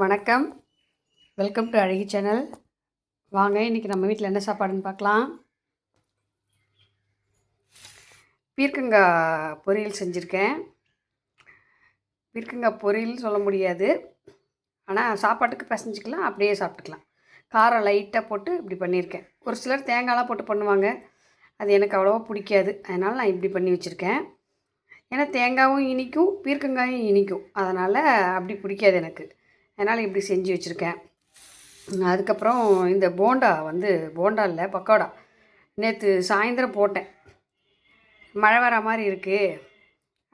வணக்கம். Welcome to அழகி channel வாங்க இன்றைக்கி நம்ம வீட்டில் என்ன சாப்பாடுன்னு பார்க்கலாம். பீர்க்கங்காய் பொரியல் செஞ்சுருக்கேன். பீர்க்கங்காய் பொரியல் சொல்ல முடியாது. ஆனால் சாப்பாட்டுக்கு பிசைஞ்சிக்கலாம் அப்படியே சாப்பிட்டுக்கலாம். காரம் லைட்டாக போட்டு இப்படி பண்ணியிருக்கேன். ஒரு சிலர் தேங்காய்லாம் போட்டு பண்ணுவாங்க. அது எனக்கு அவ்வளோவா பிடிக்காது. அதனால் நான் இப்படி பண்ணி வச்சுருக்கேன். ஏன்னா தேங்காயும் இனிக்கும் பீர்க்கங்காயும் இனிக்கும். அதனால் அப்படி பிடிக்காது எனக்கு. அதனால் இப்படி செஞ்சு வச்சுருக்கேன். அதுக்கப்புறம் இந்த போண்டா வந்து போண்டா இல்லை பக்கோடா. நேற்று சாயந்தரம் போட்டேன். மழை வர மாதிரி இருக்குது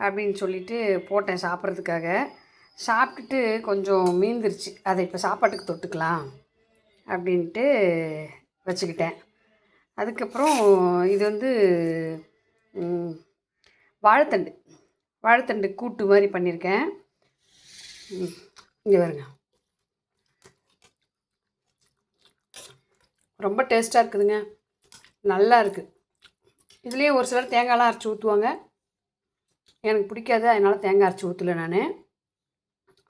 அப்படின்னு சொல்லிட்டு போட்டேன் சாப்பிட்றதுக்காக. சாப்பிட்டுட்டு கொஞ்சம் மீந்துருச்சு. அதை இப்போ சாப்பாட்டுக்கு தொட்டுக்கலாம் அப்படின்ட்டு வச்சுக்கிட்டேன். அதுக்கப்புறம் இது வந்து வாழைத்தண்டு. வாழைத்தண்டு கூட்டு மாதிரி பண்ணியிருக்கேன். இங்கே வருங்க ரொம்ப டேஸ்ட்டாக இருக்குதுங்க. நல்லா இருக்குது இதுலேயே ஒரு சிலர் தேங்காய்லாம் அரைச்சி ஊற்றுவாங்க எனக்கு பிடிக்காது அதனால் தேங்காய் அரைச்சி ஊற்றல நான்.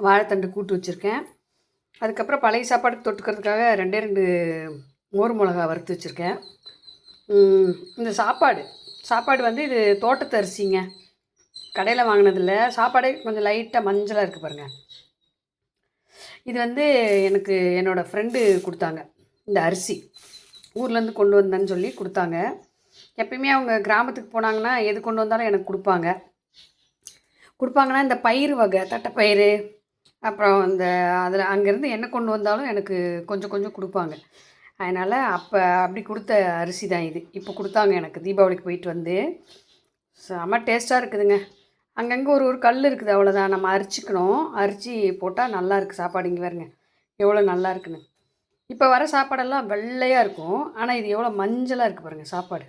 வாழைத்தண்டு கூட்டு வச்சுருக்கேன். அதுக்கப்புறம் பழைய சாப்பாடுக்கு தொட்டுக்கிறதுக்காக ரெண்டே ரெண்டு மோர் மிளகா வறுத்து வச்சுருக்கேன். இந்த சாப்பாடு சாப்பாடு வந்து இது தோட்டத்தரிசிங்க கடையில் வாங்கினதில்ல. சாப்பாடே கொஞ்சம் லைட்டாக மஞ்சளாக இருக்குது பாருங்கள் இது வந்து எனக்கு என்னோடய ஃப்ரெண்டு கொடுத்தாங்க. இந்த அரிசி. ஊர்லேருந்து கொண்டு வந்தேன்னு சொல்லி கொடுத்தாங்க. எப்பயுமே அவங்க கிராமத்துக்கு போனாங்கன்னா எது கொண்டு வந்தாலும் எனக்கு கொடுப்பாங்க. கொடுப்பாங்கன்னா இந்த பயிர் வகை தட்டைப்பயிறு அப்புறம் இந்த அதில் அங்கேருந்து என்ன கொண்டு வந்தாலும் எனக்கு கொஞ்சம் கொஞ்சம் கொடுப்பாங்க. அதனால் அப்போ அப்படி கொடுத்த அரிசி தான் இது. இப்போ கொடுத்தாங்க எனக்கு. தீபாவளிக்கு போயிட்டு வந்து. செம்ம டேஸ்ட்டாக இருக்குதுங்க. அங்கங்கே ஒரு ஒரு கல் இருக்குது அவ்வளோதான் நம்ம அரிச்சிக்கணும். அரிச்சு போட்டால் நல்லா இருக்குது சாப்பாடு இங்கே பாருங்க. எவ்வளோ நல்லா இருக்குன்னு. இப்போ வர சாப்பாடெல்லாம் வெள்ளையாக இருக்கும். ஆனால் இது எவ்வளோ மஞ்சளாக இருக்குது பாருங்கள் சாப்பாடு.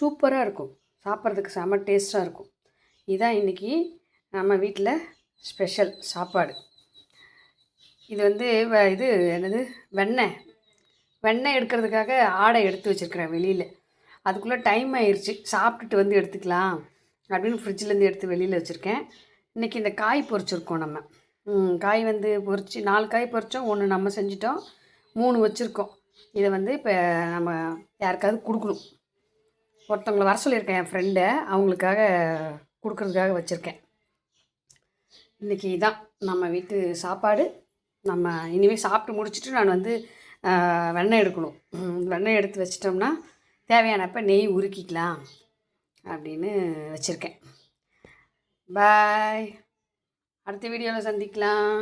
சூப்பராக இருக்கும். சாப்பிட்றதுக்கு செம டேஸ்ட்டாக இருக்கும். இதுதான் இன்றைக்கி நம்ம வீட்டில் ஸ்பெஷல் சாப்பாடு. இது வந்து வ- இது என்னது? வெண்ணெய். வெண்ணெய் எடுக்கிறதுக்காக ஆடை எடுத்து வச்சுருக்கிறேன் வெளியில். அதுக்குள்ளே டைம் ஆயிடுச்சு சாப்பிட்டுட்டு வந்து எடுத்துக்கலாம். அப்படின்னு ஃப்ரிட்ஜிலேருந்து எடுத்து வெளியில் வச்சுருக்கேன். இன்றைக்கி இந்த காய் பொறிச்சிருக்கோம் நம்ம. காய் வந்து பொறிச்சு நாலு காய் பொறிச்சோம் ஒன்று நம்ம செஞ்சிட்டோம் மூணு வச்சுருக்கோம். இதை வந்து இப்போ நம்ம யாருக்காவது கொடுக்கணும். ஒருத்தவங்களை வர சொல்லியிருக்கேன் என் ஃப்ரெண்டை அவங்களுக்காக கொடுக்கறதுக்காக வச்சுருக்கேன். இன்றைக்கி இதான் நம்ம வீட்டு சாப்பாடு. நம்ம இனிமேல் சாப்பிட்டு முடிச்சுட்டு நான் வந்து வெண்ணெய் எடுக்கணும். வெண்ணெய் எடுத்து வச்சிட்டோம்னா தேவையானப்போ நெய் உருக்கிக்கலாம். அப்படின்னு வச்சுருக்கேன். பாய் அடுத்த வீடியோவில் சந்திக்கலாம்.